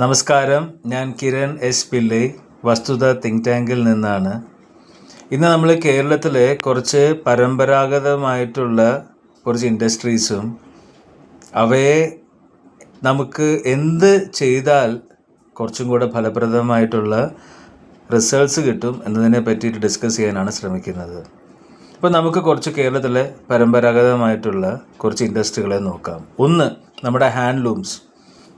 നമസ്കാരം. ഞാൻ കിരൺ എസ് പിള്ളൈ വസ്തുത തിങ്ക് ടാങ്കിൽ നിന്നാണ്. ഇന്ന് നമ്മൾ കേരളത്തിലെ കുറച്ച് പരമ്പരാഗതമായിട്ടുള്ള കുറച്ച് ഇൻഡസ്ട്രീസും അവയെ നമുക്ക് എന്ത് ചെയ്താൽ കുറച്ചും കൂടെ ഫലപ്രദമായിട്ടുള്ള റിസൾട്ട്സ് കിട്ടും എന്നതിനെ പറ്റിയിട്ട് ഡിസ്കസ് ചെയ്യാനാണ് ശ്രമിക്കുന്നത്. അപ്പോൾ നമുക്ക് കുറച്ച് കേരളത്തിലെ പരമ്പരാഗതമായിട്ടുള്ള കുറച്ച് ഇൻഡസ്ട്രികളെ നോക്കാം. ഒന്ന് നമ്മുടെ ഹാൻഡ്ലൂംസ്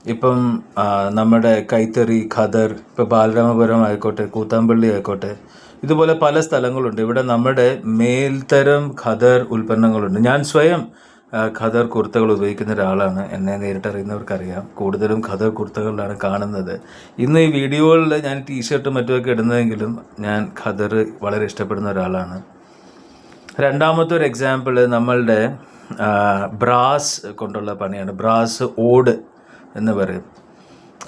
ഇപ്പം നമ്മുടെ കൈത്തറി ഖദർ ഇപ്പോൾ ബാലരാമപുരം ആയിക്കോട്ടെ കൂത്താമ്പള്ളി ആയിക്കോട്ടെ ഇതുപോലെ പല സ്ഥലങ്ങളുണ്ട്. ഇവിടെ നമ്മുടെ മേൽത്തരം ഖദർ ഉൽപ്പന്നങ്ങളുണ്ട്. ഞാൻ സ്വയം ഖദർ കുർത്തകൾ ഉപയോഗിക്കുന്ന ഒരാളാണ്. എന്നെ നേരിട്ട് അറിയുന്നവർക്കറിയാം. കൂടുതലും ഖദർ കുർത്തകളിലാണ് കാണുന്നത്. ഇന്ന് ഈ വീഡിയോകളിൽ ഞാൻ ടീഷർട്ടും മറ്റുമൊക്കെ ഇടുന്നതെങ്കിലും ഞാൻ ഖദർ വളരെ ഇഷ്ടപ്പെടുന്ന ഒരാളാണ്. രണ്ടാമത്തെ ഒരു എക്സാമ്പിൾ നമ്മളുടെ ബ്രാസ് കൊണ്ടുള്ള പണിയാണ്. ബ്രാസ് ഓട് എന്ന് പറയും.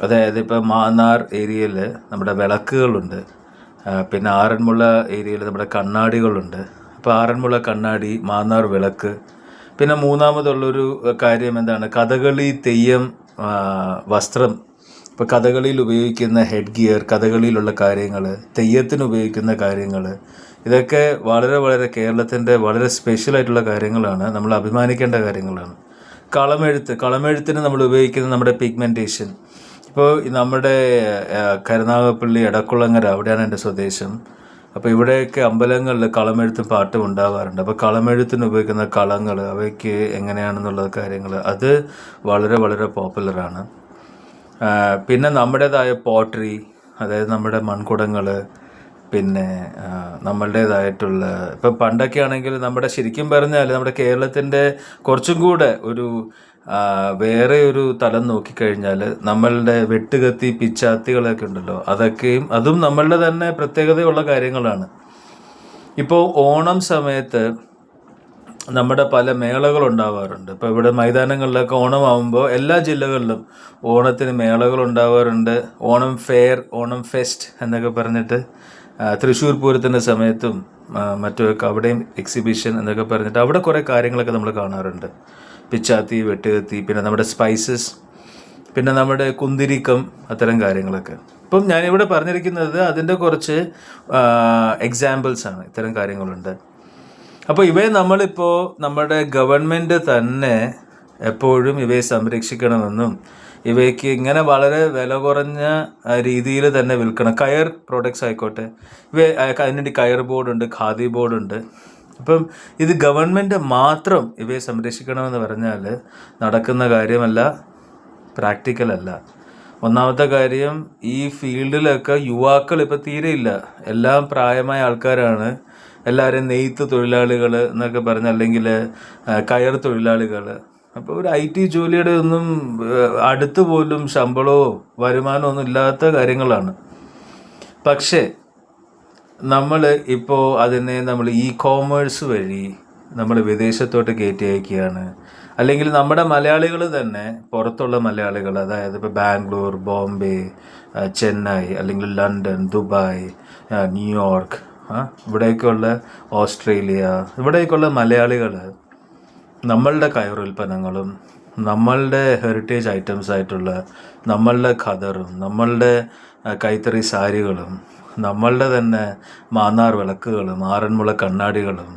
അതായത് ഇപ്പോൾ മാന്നാർ ഏരിയയിൽ നമ്മുടെ വിളക്കുകളുണ്ട്. പിന്നെ ആറന്മുള ഏരിയയിൽ നമ്മുടെ കണ്ണാടികളുണ്ട്. അപ്പോൾ ആറന്മുള കണ്ണാടി മാന്നാർ വിളക്ക്. പിന്നെ മൂന്നാമതുള്ളൊരു കാര്യം എന്താണ്? കഥകളി തെയ്യം വസ്ത്രം. ഇപ്പോൾ കഥകളിയിൽ ഉപയോഗിക്കുന്ന ഹെഡ് ഗിയർ കഥകളിയിലുള്ള കാര്യങ്ങൾ തെയ്യത്തിന് ഉപയോഗിക്കുന്ന കാര്യങ്ങൾ ഇതൊക്കെ വളരെ വളരെ കേരളത്തിന്റെ വളരെ സ്പെഷ്യലായിട്ടുള്ള കാര്യങ്ങളാണ്. നമ്മൾ അഭിമാനിക്കേണ്ട കാര്യങ്ങളാണ്. കളമെഴുത്ത് കളമെഴുത്തിന് നമ്മൾ ഉപയോഗിക്കുന്ന നമ്മുടെ പിഗ്മെന്റേഷൻ ഇപ്പോൾ നമ്മുടെ കരുനാഗപ്പള്ളി എടക്കുളങ്ങര അവിടെയാണ് എന്റെ സ്വദേശം. അപ്പോൾ ഇവിടെയൊക്കെ അമ്പലങ്ങളിൽ കളമെഴുത്തും പാട്ടും ഉണ്ടാകാറുണ്ട് അപ്പോൾ കളമെഴുത്തിന് ഉപയോഗിക്കുന്ന കളങ്ങൾ അവയ്ക്ക് എങ്ങനെയാണെന്നുള്ള കാര്യങ്ങൾ അത് വളരെ വളരെ പോപ്പുലറാണ് പിന്നെ നമ്മുടേതായ പോട്ടറി അതായത് നമ്മുടെ മൺകുടങ്ങൾ പിന്നെ നമ്മളുടേതായിട്ടുള്ള ഇപ്പം പണ്ടൊക്കെ ആണെങ്കിൽ നമ്മുടെ ശരിക്കും പറഞ്ഞാൽ നമ്മുടെ കേരളത്തിന്റെ കുറച്ചും കൂടെ ഒരു വേറെ ഒരു തലം നോക്കിക്കഴിഞ്ഞാൽ നമ്മളുടെ വെട്ടുകത്തി പിച്ചാത്തികളൊക്കെ ഉണ്ടല്ലോ അതൊക്കെയും അതും നമ്മളുടെ തന്നെ പ്രത്യേകതയുള്ള കാര്യങ്ങളാണ്. ഇപ്പോൾ ഓണം സമയത്ത് നമ്മുടെ പല മേളകൾ ഉണ്ടാവാറുണ്ട്. ഇപ്പോൾ ഇവിടെ മൈതാനങ്ങളിലൊക്കെ ഓണമാകുമ്പോൾ എല്ലാ ജില്ലകളിലും ഓണത്തിന് മേളകൾ ഉണ്ടാവാറുണ്ട്. ഓണം ഫെയർ ഓണം ഫെസ്റ്റ് എന്നൊക്കെ പറഞ്ഞിട്ട് തൃശ്ശൂർ പൂരത്തിന്റെ സമയത്തും മറ്റൊക്കെ അവിടെയും എക്സിബിഷൻ എന്നൊക്കെ പറഞ്ഞിട്ട് അവിടെ കുറേ കാര്യങ്ങളൊക്കെ നമ്മൾ കാണാറുണ്ട്. പിച്ചാത്തി വെട്ടുകത്തി പിന്നെ നമ്മുടെ സ്പൈസസ് പിന്നെ നമ്മുടെ കുന്തിരിക്കം അത്തരം കാര്യങ്ങളൊക്കെ. ഇപ്പം ഞാനിവിടെ പറഞ്ഞിരിക്കുന്നത് അതിന്റെ കുറച്ച് എക്സാമ്പിൾസ് ആണ് ഇത്തരം കാര്യങ്ങളുണ്ട്. അപ്പോൾ ഇവയെ നമ്മളിപ്പോൾ നമ്മുടെ ഗവൺമെന്റ് തന്നെ എപ്പോഴും ഇവയെ സംരക്ഷിക്കണമെന്നും ഇവയ്ക്ക് ഇങ്ങനെ വളരെ വില കുറഞ്ഞ രീതിയിൽ തന്നെ വിൽക്കണം. കയർ പ്രോഡക്ട്സ് ആയിക്കോട്ടെ. ഇവ അതിനുവേണ്ടി കയർ ബോർഡുണ്ട് ഖാദി ബോർഡുണ്ട്. അപ്പം ഇത് ഗവൺമെന്റ് മാത്രം ഇവയെ സംരക്ഷിക്കണമെന്ന് പറഞ്ഞാൽ നടക്കുന്ന കാര്യമല്ല പ്രാക്ടിക്കൽ അല്ല. ഒന്നാമത്തെ കാര്യം ഈ ഫീൽഡിലൊക്കെ യുവാക്കൾ ഇപ്പം ഇല്ല. എല്ലാം പ്രായമായ ആൾക്കാരാണ്. എല്ലാവരും നെയ്ത്ത് തൊഴിലാളികൾ എന്നൊക്കെ പറഞ്ഞ് അല്ലെങ്കിൽ കയർ തൊഴിലാളികൾ. അപ്പോൾ ഒരു ഐ ടി ജോലിയുടെ ഒന്നും അടുത്ത് പോലും ശമ്പളമോ വരുമാനമോ ഒന്നും ഇല്ലാത്ത കാര്യങ്ങളാണ്. പക്ഷേ നമ്മൾ ഇപ്പോൾ അതിനെ നമ്മൾ ഇ കോമേഴ്സ് വഴി നമ്മൾ വിദേശത്തോട്ട് കയറ്റി അയക്കുകയാണ്. അല്ലെങ്കിൽ നമ്മുടെ മലയാളികൾ തന്നെ പുറത്തുള്ള മലയാളികൾ അതായത് ഇപ്പോൾ ബാംഗ്ലൂർ ബോംബെ ചെന്നൈ അല്ലെങ്കിൽ ലണ്ടൻ ദുബായ് ന്യൂയോർക്ക് ഇവിടേക്കുള്ള ഓസ്ട്രേലിയ ഇവിടേക്കുള്ള മലയാളികൾ നമ്മളുടെ കയറുൽപ്പന്നങ്ങളും നമ്മളുടെ ഹെറിറ്റേജ് ഐറ്റംസ് ആയിട്ടുള്ള നമ്മളുടെ ഖദറും നമ്മളുടെ കൈത്തറി സാരികളും നമ്മളുടെ തന്നെ മാന്നാർ വിളക്കുകളും ആറന്മുള കണ്ണാടികളും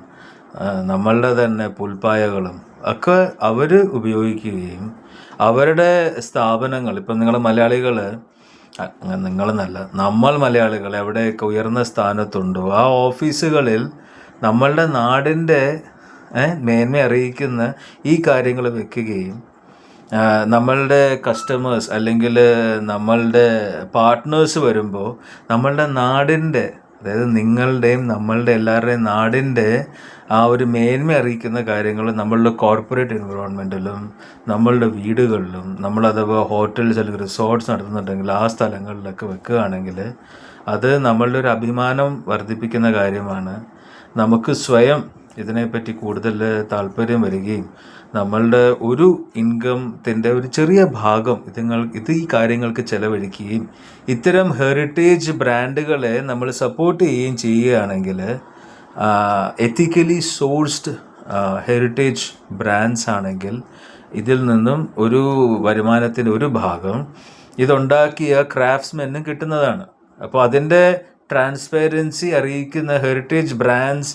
നമ്മളുടെ തന്നെ പുൽപ്പായകളും ഒക്കെ അവർ ഉപയോഗിക്കുകയും അവരുടെ സ്ഥാപനങ്ങൾ ഇപ്പം നിങ്ങൾ മലയാളികൾ നിങ്ങളെന്നല്ല നമ്മൾ മലയാളികൾ എവിടെയൊക്കെ ഉയർന്ന സ്ഥാനത്തുണ്ടോ ആ ഓഫീസുകളിൽ നമ്മളുടെ നാടിന്റെ മേന്മ അറിയിക്കുന്ന ഈ കാര്യങ്ങൾ വെക്കുകയും നമ്മളുടെ കസ്റ്റമേഴ്സ് അല്ലെങ്കിൽ നമ്മളുടെ പാർട്ട്നേഴ്സ് വരുമ്പോൾ നമ്മളുടെ നാടിന്റെ അതായത് നിങ്ങളുടെയും നമ്മളുടെ എല്ലാവരുടെയും നാടിന്റെ ആ ഒരു മേന്മ അറിയിക്കുന്ന കാര്യങ്ങൾ നമ്മളുടെ കോർപ്പറേറ്റ് എൻവിറോൺമെന്റിലും നമ്മളുടെ വീടുകളിലും നമ്മൾ അഥവാ ഹോട്ടൽസ് അല്ലെങ്കിൽ റിസോർട്ട്സ് നടത്തുന്നുണ്ടെങ്കിൽ ആ സ്ഥലങ്ങളിലൊക്കെ വെക്കുകയാണെങ്കിൽ അത് നമ്മളുടെ ഒരു അഭിമാനം വർദ്ധിപ്പിക്കുന്ന കാര്യമാണ്. നമുക്ക് സ്വയം ഇതിനെപ്പറ്റി കൂടുതൽ താല്പര്യം വരികയും നമ്മളുടെ ഒരു ഇൻകംത്തിന്റെ ഒരു ചെറിയ ഭാഗം ഇതുങ്ങൾ ഇത് ഈ കാര്യങ്ങൾക്ക് ചെലവഴിക്കുകയും ഇത്തരം ഹെറിറ്റേജ് ബ്രാൻഡുകളെ നമ്മൾ സപ്പോർട്ട് ചെയ്യുകയും ചെയ്യുകയാണെങ്കിൽ എത്തിക്കലി സോഴ്സ്ഡ് ഹെറിറ്റേജ് ബ്രാൻഡ്സ് ആണെങ്കിൽ ഇതിൽ നിന്നും ഒരു വരുമാനത്തിന്റെ ഒരു ഭാഗം ഇതുണ്ടാക്കിയ ക്രാഫ്റ്റ്സ്മെന്നും കിട്ടുന്നതാണ്. അപ്പോൾ അതിന്റെ ട്രാൻസ്പെറൻസി അറിയിക്കുന്ന ഹെറിറ്റേജ് ബ്രാൻഡ്സ്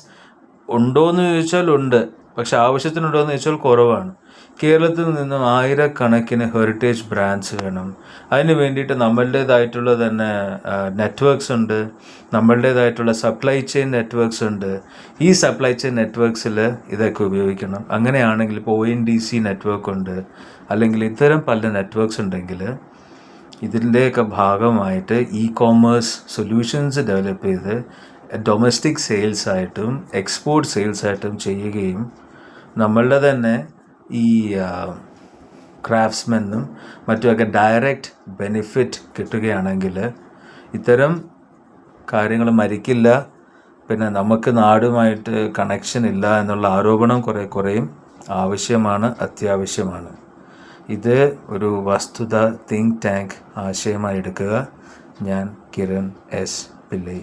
ഉണ്ടോയെന്ന് ചോദിച്ചാൽ ഉണ്ട്. പക്ഷെ ആവശ്യത്തിനുണ്ടോ എന്ന് ചോദിച്ചാൽ കുറവാണ്. കേരളത്തിൽ നിന്നും ആയിരക്കണക്കിന് ഹെറിറ്റേജ് ബ്രാൻഡ്സ് വേണം. അതിന് വേണ്ടിയിട്ട് നമ്മളുടേതായിട്ടുള്ള തന്നെ നെറ്റ്വർക്ക്സ് ഉണ്ട്. നമ്മളുടേതായിട്ടുള്ള സപ്ലൈ ചെയിൻ നെറ്റ്വർക്ക്സ് ഉണ്ട്. ഈ സപ്ലൈ ചെയിൻ നെറ്റ്വർക്ക്സിൽ ഇതൊക്കെ ഉപയോഗിക്കണം. അങ്ങനെയാണെങ്കിൽ ഇപ്പോൾ O N D C network ഉണ്ട്. അല്ലെങ്കിൽ ഇത്തരം പല നെറ്റ്വർക്ക്സ് ഉണ്ടെങ്കിൽ ഇതിന്റെയൊക്കെ ഭാഗമായിട്ട് ഇ കോമേഴ്സ് സൊല്യൂഷൻസ് ഡെവലപ്പ് ചെയ്ത് ഡൊമസ്റ്റിക് സെയിൽസ് ആയിട്ടും എക്സ്പോർട്ട് സെയിൽസ് ആയിട്ടും ചെയ്യുകയും നമ്മളുടെ തന്നെ ഈ ക്രാഫ്റ്റ്സ്മെന്നും മറ്റുമൊക്കെ ഡയറക്റ്റ് ബെനിഫിറ്റ് കിട്ടുകയാണെങ്കിൽ ഇത്തരം കാര്യങ്ങൾ മരിക്കില്ല. പിന്നെ നമുക്ക് നാടുമായിട്ട് കണക്ഷൻ ഇല്ല എന്നുള്ള ആരോപണം കുറേ കുറേയും. ആവശ്യമാണ് അത്യാവശ്യമാണ്. ഇത് ഒരു വസ്തുത തിങ്ക് ടാങ്ക് ആശയമായി എടുക്കുക. ഞാൻ Kiran S Pillai.